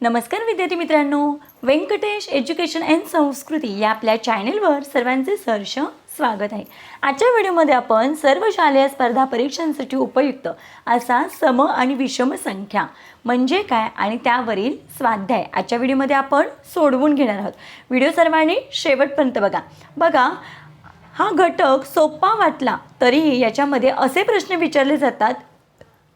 नमस्कार विद्यार्थी मित्रांनो. व्यंकटेश एज्युकेशन अँड संस्कृती या आपल्या चॅनेलवर सर्वांचे सहर्ष स्वागत आहे. आजच्या व्हिडिओमध्ये आपण सर्व शालेय स्पर्धा परीक्षांसाठी उपयुक्त असा सम आणि विषम संख्या म्हणजे काय आणि त्यावरील स्वाध्याय आजच्या व्हिडिओमध्ये आपण सोडवून घेणार आहोत. व्हिडिओ सर्वांनी शेवटपर्यंत बघा. बघा हा घटक सोपा वाटला तरीही याच्यामध्ये असे प्रश्न विचारले जातात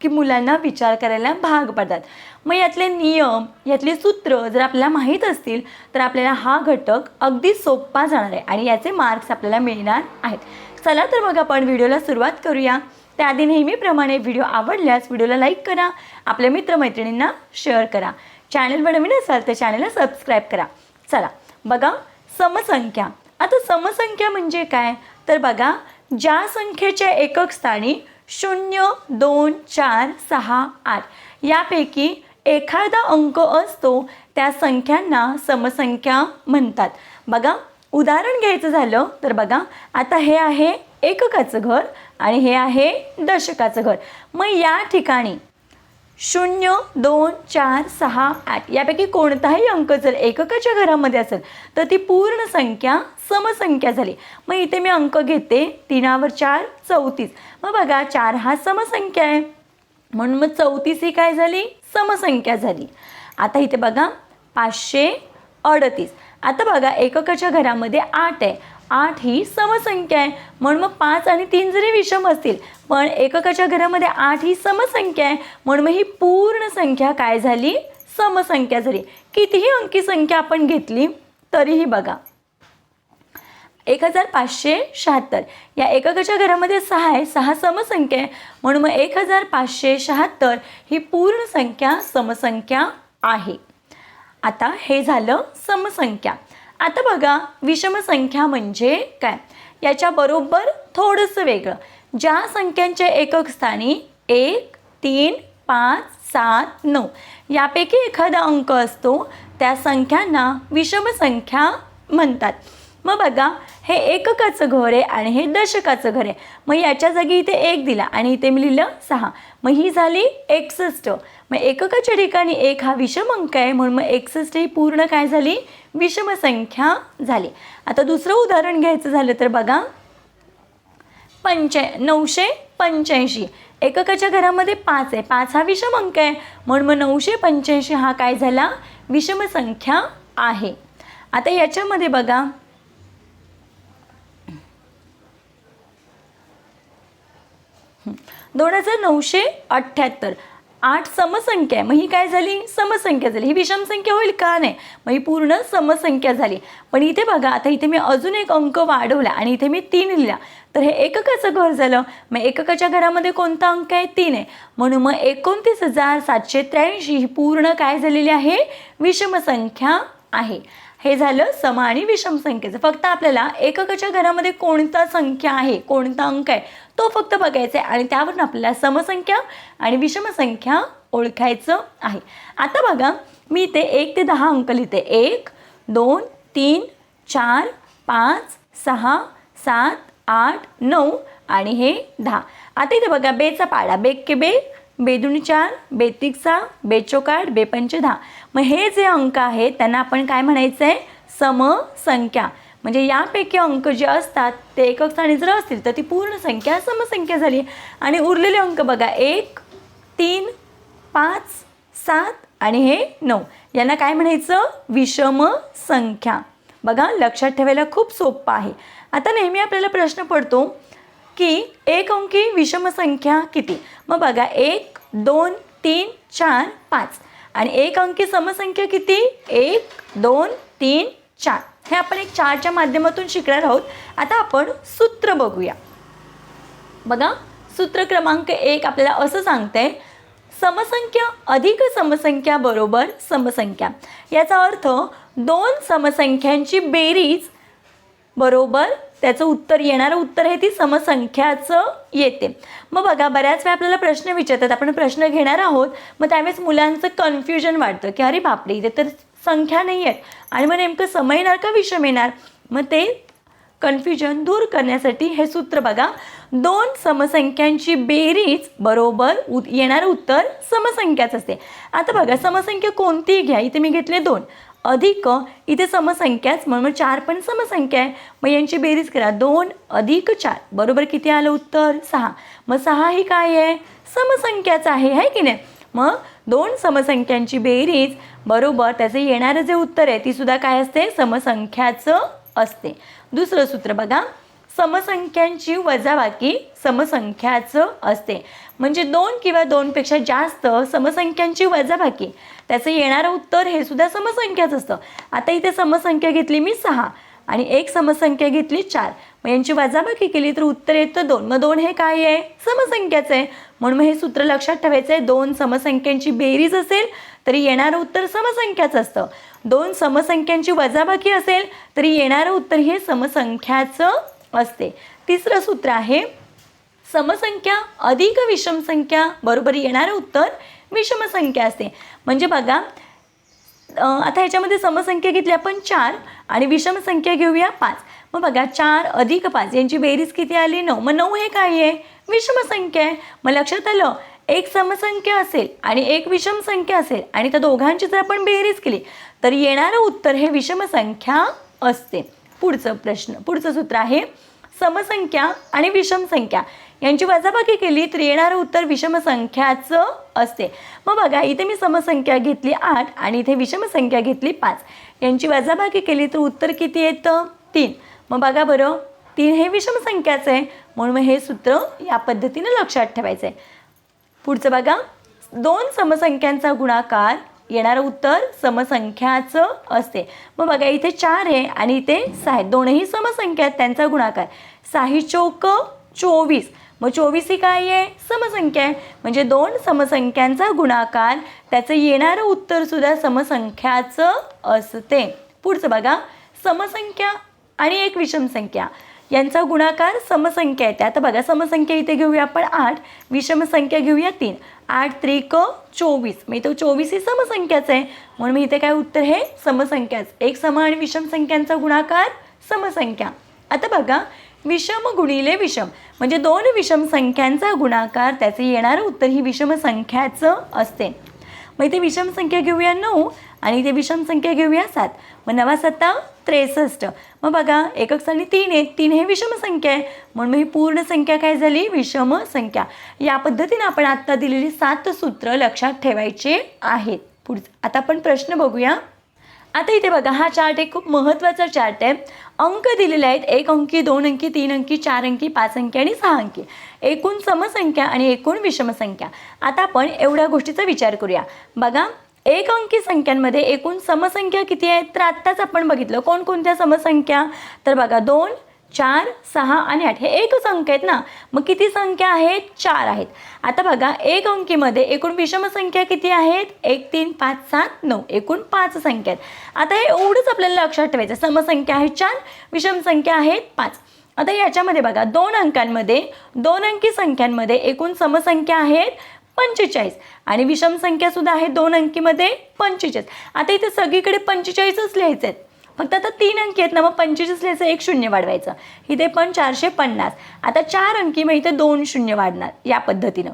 की मुलांना विचार करायला भाग पडतात. मग यातले नियम यातले सूत्र जर आपल्याला माहीत असतील तर आपल्याला हा घटक अगदी सोपा जाणार आहे आणि याचे मार्क्स आपल्याला मिळणार आहेत. चला तर मग आपण व्हिडिओला सुरुवात करूया. त्याआधी नेहमीप्रमाणे व्हिडिओ आवडल्यास व्हिडिओला लाईक करा. आपल्या मित्रमैत्रिणींना शेअर करा. चॅनलवर नवीन असाल तर चॅनलला सबस्क्राईब करा. चला बघा समसंख्या. आता समसंख्या म्हणजे काय? तर बघा ज्या संख्येच्या एकक स्थानी शून्य दोन चार सहा आठ. यापैकी एखादा अंक असतो त्या संख्यांना समसंख्या म्हणतात. बघा उदाहरण घ्यायचं झालं तर बघा आता हे आहे एककाचं घर आणि हे आहे दशकाचं घर. मग या ठिकाणी शून्य दोन चार सहा आठ. यापैकी कोणताही अंक जर एककाच्या घरामध्ये असेल तर ती पूर्ण संख्या समसंख्या झाली. मग इथे मी अंक घेते. तीनावर चार चौतीस. मग बघा चार हा समसंख्या आहे. म्हणून मग चौतीस ही काय झाली? समसंख्या झाली. आता इथे बघा पाचशे अडतीस. आता बघा एककाच्या घरामध्ये आठ आहे. आठ ही समसंख्या आहे. म्हणून मग पाच आणि तीन जरी विषम असतील पण एककाच्या घरामध्ये आठ ही समसंख्या आहे. म्हणून मग ही पूर्ण संख्या काय झाली? समसंख्या झाली. कितीही अंकी संख्या आपण घेतली तरीही बघा. एक हजार पाचशे शहात्तर. या एककाच्या घरामध्ये सहा आहे सहा समसंख्या आहे. म्हणून मग एक हजार पाचशे शहात्तर ही पूर्ण संख्या समसंख्या आहे. आता हे झालं समसंख्या. आता बघा विषमसंख्या म्हणजे काय? याच्याबरोबर थोडंसं वेगळं. ज्या संख्यांच्या एकक स्थानी एक तीन पाच सात नऊ यापैकी एखादा अंक असतो त्या संख्यांना विषमसंख्या म्हणतात. मग बघा हे एककाचं घर आहे आणि हे दशकाचं घर आहे. मग याच्या जागी इथे एक दिला आणि इथे मी लिहिलं सहा. मग ही झाली एकसष्ट. मग एककाच्या ठिकाणी एक हा विषम अंक आहे म्हणून मग एकसष्ट ही पूर्ण काय झाली? विषमसंख्या झाली. आता दुसरं उदाहरण घ्यायचं झालं तर बघा. पंच्या नऊशे पंच्याऐंशी. एककाच्या घरामध्ये पाच आहे. पाच हा विषम अंक आहे. म्हणून मग नऊशे पंच्याऐंशी हा काय झाला? विषमसंख्या आहे. आता याच्यामध्ये बघा. दोन हजार नऊशे अठ्ठ्याहत्तर. आठ समसंख्या. आहे मग ही काय झाली? समसंख्या झाली. ही विषम संख्या होईल का नाही? मग ही पूर्ण समसंख्या झाली. पण इथे बघा आता इथे मी अजून एक अंक वाढवला आणि इथे मी तीन लिहिला. तर हे एककाचं घर झालं. मग एककाच्या घरामध्ये कोणता अंक आहे? तीन आहे. म्हणून मग एकोणतीस हजार सातशे त्र्याऐंशी ही पूर्ण काय झालेली आहे? विषमसंख्या आहे. हे झालं सम आणि विषम संख्येचं. फक्त आपल्याला एककाच्या घरामध्ये कोणता संख्या आहे कोणता अंक आहे तो फक्त बघायचा आहे आणि त्यावरून आपल्याला समसंख्या आणि विषमसंख्या ओळखायचं आहे. आता बघा मी इथे एक ते दहा अंक लिहिते. एक दोन तीन चार पाच सहा सात आठ नऊ आणि हे दहा. आता इथे बघा बेचा पाडा. बेक के बे बेदुनी चार बेतिक सहा बेपंच दहा. मग हे जे अंक आहेत त्यांना आपण काय म्हणायचं आहे समसंख्या. म्हणजे यापैकी अंक जे असतात ते एकक स्थानी जर असतील तर ती पूर्ण संख्या समसंख्या झाली. आणि उरलेले अंक बघा एक तीन पाच सात आणि हे नऊ. यांना काय म्हणायचं? विषम संख्या बघा लक्षात ठेवायला खूप सोपं आहे. आता नेहमी आपल्याला प्रश्न पडतो की एक अंकी विषमसंख्या किती? मग बघा एक दोन तीन चार पाच. आणि एक अंकी समसंख्या किती? एक दोन तीन चार. हे आपण एक चारच्या माध्यमातून शिकणार आहोत. आता आपण सूत्र बघूया. बघा सूत्र क्रमांक एक आपल्याला असं सांगतंय समसंख्या अधिक समसंख्या बरोबर समसंख्या. याचा अर्थ दोन समसंख्यांची बेरीज बरोबर त्याचं उत्तर येणारं उत्तर हे ती समसंख्याचं येते. मग बघा बऱ्याच वेळा आपल्याला प्रश्न विचारतात आपण प्रश्न घेणार आहोत मग त्यावेळेस मुलांचं कन्फ्युजन वाटतं की अरे बापरे इथे तर संख्या नाही आहेत आणि मग नेमकं सम येणार का विषम येणार? मग ते कन्फ्युजन दूर करण्यासाठी हे सूत्र बघा दोन समसंख्यांची बेरीज बरोबर उ येणारं उत्तर समसंख्याच असते. आता बघा समसंख्या कोणतीही घ्या इथे मी घेतले दोन. अधिक इथे समसंख्याच म्हणून मग चार पण समसंख्या आहे. मग यांची बेरीज करा. दोन अधिक चार. बरोबर किती आलं उत्तर? सहा. मग सहा ही काय आहे? समसंख्याच आहे है की नाही? मग दोन समसंख्यांची बेरीज बरोबर त्याचं येणारं जे उत्तर आहे ती सुद्धा काय असते? समसंख्याचं असते. दुसरं सूत्र बघा. समसंख्यांची वजाबाकी समसंख्याचं असते. म्हणजे दोन किंवा दोनपेक्षा जास्त समसंख्यांची वजाबाकी. त्याचं येणारं उत्तर हे सुद्धा समसंख्याच असतं. आता इथे समसंख्या घेतली मी सहा आणि एक समसंख्या घेतली चार. मग यांची वजाबाकी केली तर उत्तर येतं दोन. मग दोन हे काय आहे? समसंख्याचं आहे. म्हणून मग हे सूत्र लक्षात ठेवायचं आहे दोन समसंख्यांची बेरीज असेल तरी येणारं उत्तर समसंख्याच असतं. दोन समसंख्यांची वजाबाकी असेल तरी येणारं उत्तर हे समसंख्याचं असते. तिसरं सूत्र आहे समसंख्या अधिक विषम संख्या बरोबर येणारं उत्तर विषम संख्या असते. म्हणजे बघा आता ह्याच्यामध्ये समसंख्या घेतली आपण चार आणि विषम संख्या घेऊया पाच. मग बघा चार अधिक पाच यांची बेरीज किती आली? नऊ. मग नऊ हे काय आहे? विषम संख्या आहे. मग लक्षात आलं एक समसंख्या असेल आणि एक विषम संख्या असेल आणि त्या दोघांची जर आपण बेरीज केली तर येणारं उत्तर हे विषम संख्या असते. पुढचं प्रश्न पुढचं सूत्र आहे समसंख्या आणि विषम संख्या. यांची वजाबाकी केली तर येणारं उत्तर विषमसंख्याचं असते. मग बघा इथे मी समसंख्या घेतली आठ आणि इथे विषमसंख्या घेतली पाच. यांची वजाबाकी केली तर उत्तर किती येतं? तीन. मग बघा बरं तीन हे विषमसंख्याचं आहे. म्हणून मग हे सूत्र या पद्धतीनं लक्षात ठेवायचं आहे. पुढचं बघा दोन समसंख्यांचा गुणाकार येणारं उत्तर समसंख्याचं असते. मग बघा इथे चार आहे आणि इथे सहा दोनही समसंख्या आहेत त्यांचा गुणाकार. साही चौक चोवीस. मग चोवीस ही काय आहे? समसंख्या आहे. म्हणजे दोन समसंख्यांचा गुणाकार त्याचं येणारं उत्तरसुद्धा समसंख्याचं असते. पुढचं बघा. समसंख्या आणि एक विषम संख्या. यांचा गुणाकार समसंख्या येते आता बघा समसंख्या इथे घेऊया आपण आठ विषम संख्या घेऊया तीन. आठ त्रिक चोवीस. मग इथं चोवीस ही समसंख्याच आहे. म्हणून मी इथे काय उत्तर हे? समसंख्याच. एक सम आणि विषम संख्यांचा गुणाकार समसंख्या. आता बघा विषम गुणिले विषम. म्हणजे दोन विषम संख्यांचा गुणाकार त्याचे येणारं उत्तर ही विषम संख्याचं असते. मग इथे विषम संख्या घेऊया नऊ आणि इथे विषम संख्या घेऊया सात. मग नवा सत्ता त्रेसष्ट. मग बघा एकक स्थानी तीन आहे तीन हे विषम संख्या आहे. म्हणून मग ही पूर्ण संख्या काय झाली? विषम संख्या. या पद्धतीने आपण आत्ता दिलेली सात सूत्र लक्षात ठेवायचे आहेत. पुढचं आता आपण प्रश्न बघूया. आता इथे बघा हा चार्ट एक खूप महत्त्वाचा चार्ट आहे. अंक दिलेले आहेत एक अंकी दोन अंकी तीन अंकी चार अंकी पाच अंकी आणि सहा अंकी. एकूण समसंख्या आणि एकूण विषमसंख्या. आता आपण एवढ्या गोष्टीचा विचार करूया. बघा एक अंकी संख्यांमध्ये एकूण समसंख्या किती आहेत? तर आत्ताच आपण बघितलं कोणकोणत्या समसंख्या? तर बघा दोन चार सहा आणि आठ. हे एकच अंक आहेत ना? मग किती संख्या आहेत? चार आहेत. आता बघा एक अंकीमध्ये एकूण विषम संख्या किती आहेत? एक तीन पाच सात नऊ. एकूण पाच संख्या आहेत. आता हे एवढंच आपल्याला लक्षात ठेवायचं. समसंख्या आहे चार विषम संख्या आहेत पाच. आता याच्यामध्ये बघा दोन अंकांमध्ये दोन अंकी संख्यांमध्ये एकूण समसंख्या आहेत पंचेचाळीस. आणि विषम संख्या सुद्धा आहे दोन अंकीमध्ये पंचेचाळीस. आता इथे सगळीकडे पंचेचाळीसच लिहायचे आहेत फक्त आता तीन अंकी आहेत ना मग पंचेचाळीस लिहायचं एक शून्य वाढवायचं. इथे पण चारशे पन्नास. आता चार अंकी मग इथे दोन शून्य वाढणार या पद्धतीनं.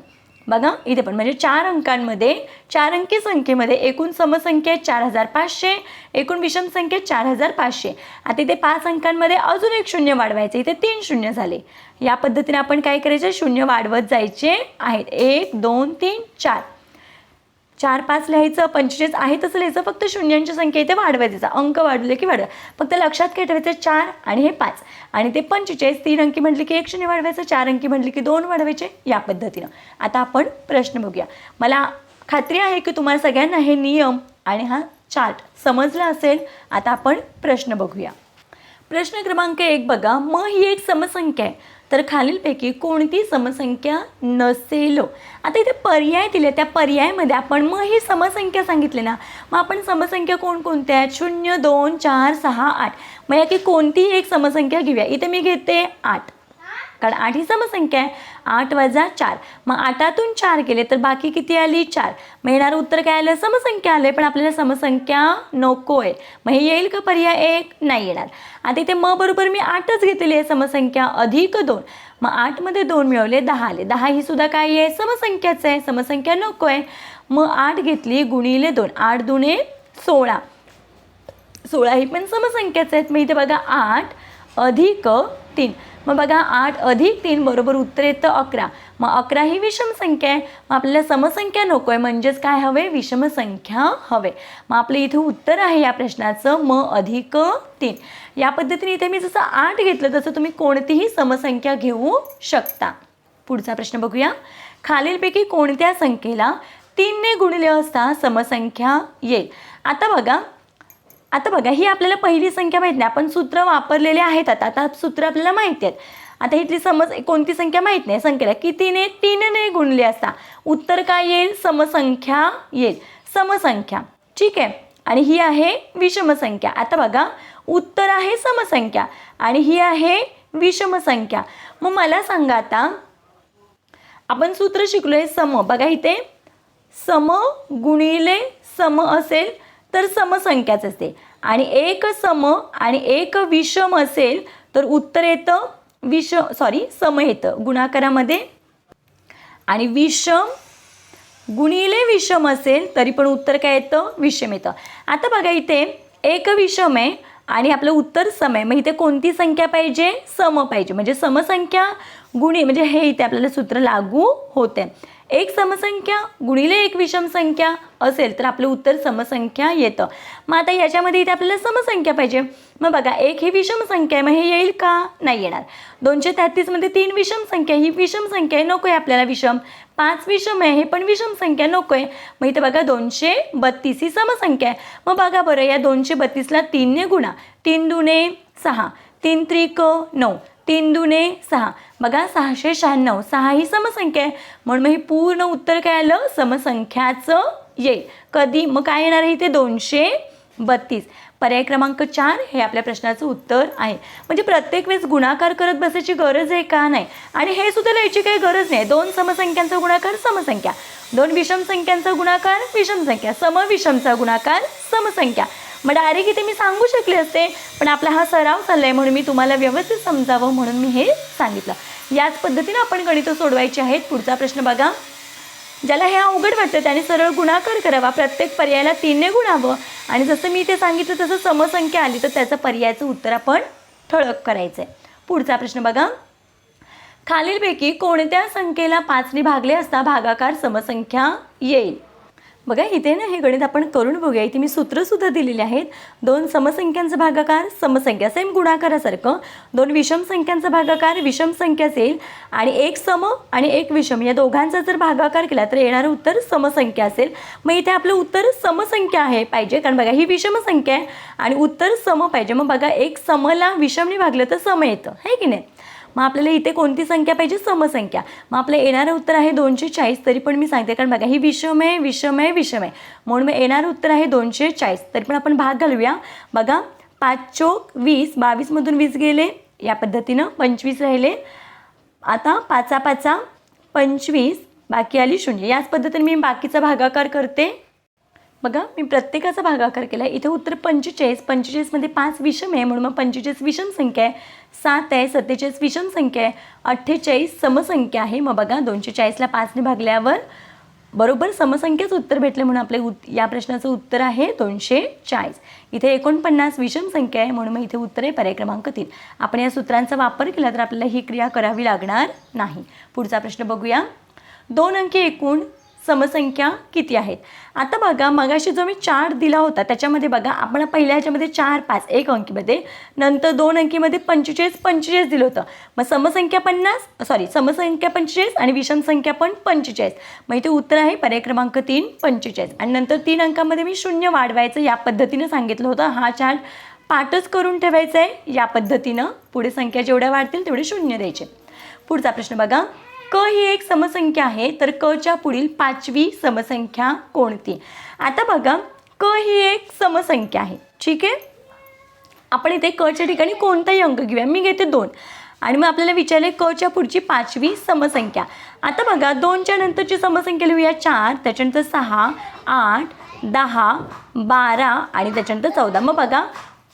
बघा इथे पण म्हणजे चार अंकांमध्ये चार अंकी संख्येमध्ये एकूण समसंख्या चार हजार पाचशे एकूण विषम संख्या चार हजार पाचशे आता इथे पाच अंकांमध्ये अजून एक शून्य वाढवायचं इथे तीन शून्य झाले. या पद्धतीने आपण काय करायचे? शून्य वाढवत जायचे आहेत. एक दोन तीन चार. चार पाच लिहायचं पंचेचाळीस आहे तसं लिहायचं फक्त शून्यांची संख्या इथे वाढवायचा. अंक वाढले की वाढवा. फक्त लक्षात काय ठेवायचं चार आणि हे पाच. आणि ते पंचेचाळीस तीन अंकी म्हटले की एक शून्य वाढवायचं चार अंकी म्हटले की दोन वाढवायचे या पद्धतीनं. आता आपण प्रश्न बघूया. मला खात्री आहे की तुम्हाला सगळ्यांना हे नियम आणि हा चार्ट समजला असेल. आता आपण प्रश्न बघूया. प्रश्न क्रमांक एक बघा. म ही एक समसंख्या आहे. तर खालीलपैकी कोणती समसंख्या नसेल? आता इथे पर्याय दिले त्या पर्यायामध्ये आपण मग ही समसंख्या सांगितली ना मग आपण समसंख्या कोणकोणत्या आहेत? शून्य दोन चार सहा आठ. मग याकी कोणतीही एक समसंख्या घेऊया. इथे मी घेते आठ. कारण आठ ही समसंख्या आहे. आठ वजा चार. मग आठातून चार गेले तर बाकी किती आली? चार. मग येणारं उत्तर काय आलं? समसंख्या आलं पण आपल्याला समसंख्या नको आहे मग हे येईल का पर्याय एक? नाही येणार. आता इथे म बरोबर मी आठच घेतलेली आहे समसंख्या अधिक दोन. मग आठमध्ये दोन मिळवले दहा आले. दहा ही सुद्धा काय आहे? समसंख्याच आहे. समसंख्या नको आहे मग आठ घेतली गुणिले दोन. आठ दुणे सोळा. सोळा ही पण समसंख्याच आहेत. मग इथे बघा आठ अधिक तीन. मग बघा आठ अधिक तीन बरोबर उत्तर येतं अकरा. मग अकरा ही विषम संख्या आहे. मग आपल्याला समसंख्या नको आहे. म्हणजेच काय हवे? विषम संख्या हवे. मग आपलं इथं उत्तर आहे या प्रश्नाचं. म अधिक तीन. या पद्धतीने इथे मी जसं आठ घेतलं तसं तुम्ही कोणतीही समसंख्या घेऊ शकता. पुढचा प्रश्न बघूया. खालीलपैकी कोणत्या संख्येला तीनने गुणले असता समसंख्या येईल. आता बघा आता बघा ही आपल्याला पहिली संख्या माहीत नाही. आपण सूत्र वापरलेले आहेत आता. आता सूत्र आपल्याला माहिती आहेत. आता इथली समज कोणती संख्या माहीत नाही? संख्येला कितीने तीनने गुणले असता. उत्तर काय येईल? समसंख्या येईल. समसंख्या. ठीक आहे? आणि ही आहे विषमसंख्या. आता बघा उत्तर आहे समसंख्या आणि ही आहे विषमसंख्या. मग मला सांगा आता आपण सूत्र शिकलोय सम. बघा इथे सम गुणिले सम असेल. तर समसंख्याच असते. आणि एक सम आणि एक विषम असेल तर उत्तर येतं विष सॉरी सम येतं. गुणाकारामध्ये. आणि विषम गुणिले विषम असेल तरी पण उत्तर काय येतं? विषम येतं. आता बघा इथे एक विषम आहे आणि आपलं उत्तर सम आहे. मग इथे कोणती संख्या पाहिजे? सम पाहिजे. म्हणजे समसंख्या गुणी म्हणजे हे इथे आपल्याला सूत्र लागू होते. एक समसंख्या गुणिले एक विषम संख्या असेल तर आपलं उत्तर समसंख्या येतं. मग आता याच्यामध्ये इथे आपल्याला समसंख्या पाहिजे. मग बघा एक ही विषम संख्या आहे मग हे येईल का? नाही येणार. दोनशे तेहतीसमध्ये तीन विषम संख्या ही विषम संख्या आहे नको आहे आपल्याला विषम. पाच विषम आहे हे पण विषम संख्या नको आहे मग इथे बघा दोनशे बत्तीस ही समसंख्या आहे. मग बघा बरं या दोनशे बत्तीसला तीनने गुणा. तीन दुने सहा. तीन त्रिक नऊ. तीन दुने सहा. बघा सहाशे शहाण्णव. सहा ही समसंख्या आहे. म्हणून मग हे पूर्ण उत्तर काय आलं? समसंख्याचं येईल. कधी? मग काय येणार आहे इथे? दोनशे बत्तीस. पर्याय क्रमांक चार हे आपल्या प्रश्नाचं उत्तर आहे. म्हणजे प्रत्येक वेळेस गुणाकार करत बसायची गरज आहे का नाही? आणि हे सुद्धा लिहायची काही गरज नाही. दोन समसंख्यांचा गुणाकार समसंख्या. दोन विषम संख्यांचा गुणाकार विषम संख्या समविषमचा गुणाकार समसंख्या. मग डायरेक्ट इथे मी सांगू शकले असते पण आपला हा सराव चालला आहे म्हणून मी तुम्हाला व्यवस्थित समजावं म्हणून मी हे सांगितलं. याच पद्धतीनं आपण गणितं सोडवायची आहेत. पुढचा प्रश्न बघा. ज्याला हे अवघड वाटतं त्याने सरळ गुणाकार करावा. प्रत्येक पर्यायाला तीनने गुणावं. आणि जसं मी ते सांगितलं तसं समसंख्या आली तर त्याचं पर्यायाचं उत्तर आपण ठळक करायचं आहे पुढचा प्रश्न बघा. खालीलपैकी कोणत्या संख्येला पाचने भागले असता भागाकार समसंख्या येईल? बघा इथे ना हे गणित आपण करून बघूया. इथे मी सूत्रसुद्धा दिलेली आहेत. दोन समसंख्यांचा भागाकार समसंख्या सेम गुणाकारासारखं. दोन विषम संख्यांचा भागाकार विषम संख्या असेल आणि एक सम आणि एक विषम या दोघांचा जर भागाकार केला तर येणारं उत्तर समसंख्या असेल. मग इथे आपलं उत्तर समसंख्या आहे पाहिजे. कारण बघा ही विषम संख्या आहे आणि उत्तर सम पाहिजे. मग बघा एक समला विषमने भागलं तर सम येतं. आहे की नाही? मग आपल्याला इथे कोणती संख्या पाहिजे? समसंख्या. मग आपलं येणारं उत्तर आहे दोनशे चाळीस तरी पण मी सांगते. कारण बघा ही विषम आहे विषम आहे विषम आहे म्हणून मग येणारं उत्तर आहे दोनशे चाळीस. तरी पण आपण भाग घालूया. बघा पाच चोक वीस बावीसमधून वीस गेले. या पद्धतीनं पंचवीस राहिले. आता पाचा पाचा पंचवीस बाकी आली शून्य. याच पद्धतीने मी बाकीचा भागाकार करते. बघा मी प्रत्येकाचा भागाकार केला आहे इथे उत्तर पंचेचाळीस. पंचेचाळीसमध्ये पाच विषम आहे. म्हणून मग पंचेचाळीस विषम संख्या आहे. सात आहे सत्तेचाळीस विषम संख्या आहे अठ्ठेचाळीस समसंख्या आहे. मग बघा दोनशे चाळीसला पाचने भागल्यावर बरोबर समसंख्याच उत्तर भेटले म्हणून आपले उत या प्रश्नाचं उत्तर आहे दोनशे चाळीस. इथे एकोणपन्नास विषम संख्या आहे म्हणून मग इथे उत्तर आहे पर्याय क्रमांक तीन. आपण या सूत्रांचा वापर केला तर आपल्याला ही क्रिया करावी लागणार नाही. पुढचा प्रश्न बघूया. दोन अंकी एकूण समसंख्या किती आहेत? आता बघा मगाशी जो मी चार दिला होता त्याच्यामध्ये बघा आपण पहिल्या ह्याच्यामध्ये चार पाच एक अंकीमध्ये नंतर दोन अंकीमध्ये पंचेचाळीस पंचेचाळीस दिलं होतं. मग समसंख्या पन्नास सॉरी समसंख्या पंचेचाळीस आणि विषम संख्या पण पंचेचाळीस. मग इथे उत्तर आहे पर्याय क्रमांक तीन पंचेचाळीस. आणि नंतर तीन अंकामध्ये मी शून्य वाढवायचं या पद्धतीनं सांगितलं होतं. हा चार्ट पाठच करून ठेवायचा आहे. या पद्धतीनं पुढे संख्या जेवढ्या वाढतील तेवढे शून्य द्यायचे. पुढचा प्रश्न बघा. क ही एक समसंख्या आहे तर क च्या पुढील पाचवी समसंख्या कोणती? आता बघा क ही एक समसंख्या आहे ठीक आहे? आपण इथे क च्या ठिकाणी कोणताही अंक घेऊया. मी घेते दोन. आणि मग आपल्याला विचारले कच्या पुढची पाचवी समसंख्या. आता बघा दोनच्या नंतरची समसंख्या लिहूया चार त्याच्यानंतर सहा आठ दहा बारा आणि त्याच्यानंतर चौदा. मग बघा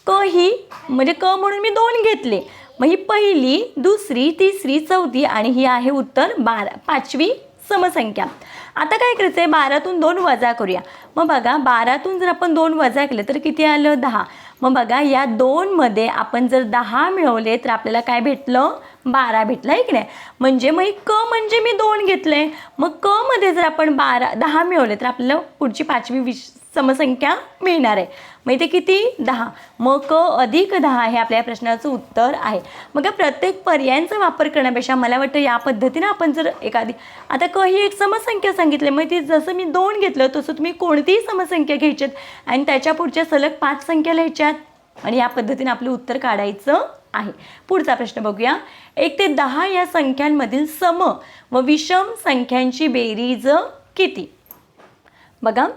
क ही म्हणजे क म्हणून मी दोन घेतले. मग ही पहिली दुसरी तिसरी चौथी आणि ही आहे उत्तर बारा पाचवी समसंख्या. आता काय करायचं आहे बारातून दोन वजा करूया. मग बघा बारातून जर आपण दोन वजा केले तर किती आलं? दहा. मग बघा या दोनमध्ये आपण जर दहा मिळवले तर आपल्याला काय भेटलं? बारा भेटलं की नाही? म्हणजे मग क म्हणजे मी दोन घेतले मग क मध्ये जर आपण बारा दहा मिळवले तर आपल्याला पुढची पाचवी विश समसंख्या मिळणार आहे. मग इथे किती? दहा. मग क अधिक दहा हे आपल्या या प्रश्नाचं उत्तर आहे. मग या प्रत्येक पर्यायांचा वापर करण्यापेक्षा मला वाटतं या पद्धतीनं आपण जर एखादी आता क ही एक समसंख्या सांगितली. मग ती जसं मी दोन घेतलं तसं तुम्ही कोणतीही समसंख्या घ्यायच्यात आणि त्याच्या पुढच्या सलग पाच संख्या लिहायच्यात. आणि या पद्धतीने आपलं उत्तर काढायचं आहे. पुढचा प्रश्न बघूया. एक ते दहा या संख्यांमधील सम व विषम संख्यांची बेरीज किती? बघा.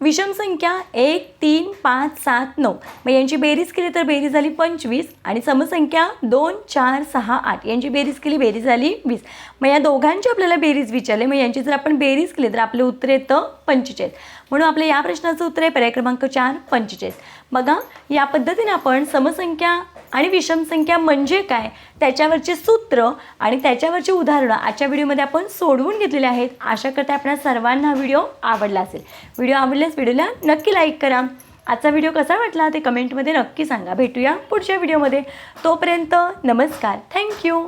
विषम संख्या एक तीन पाच सात नऊ. मग यांची बेरीज केली तर बेरीज झाली पंचवीस आणि समसंख्या दोन चार सहा आठ. यांची बेरीज केली बेरीज झाली वीस. मग या दोघांची आपल्याला बेरीज विचारले. मग यांची जर आपण बेरीज केली तर आपलं उत्तर येतं पंचेचाळीस. म्हणून आपल्या या प्रश्नाचं उत्तर आहे पर्याय क्रमांक चार पंचेचाळीस. बघा या पद्धतीने आपण समसंख्या आणि विषम संख्या म्हणजे काय? त्याच्यावरचे सूत्र आणि त्याच्यावरची उदाहरणं आजच्या व्हिडिओमध्ये आपण सोडवून घेतलेले आहेत. आशा करते आपण सर्वांना व्हिडिओ आवडला असेल. व्हिडिओ आवडल्यास व्हिडिओला नक्की लाईक करा. आजचा व्हिडिओ कसा वाटला ते कमेंटमध्ये नक्की सांगा. भेटूया पुढच्या व्हिडिओमध्ये. तोपर्यंत नमस्कार. थँक्यू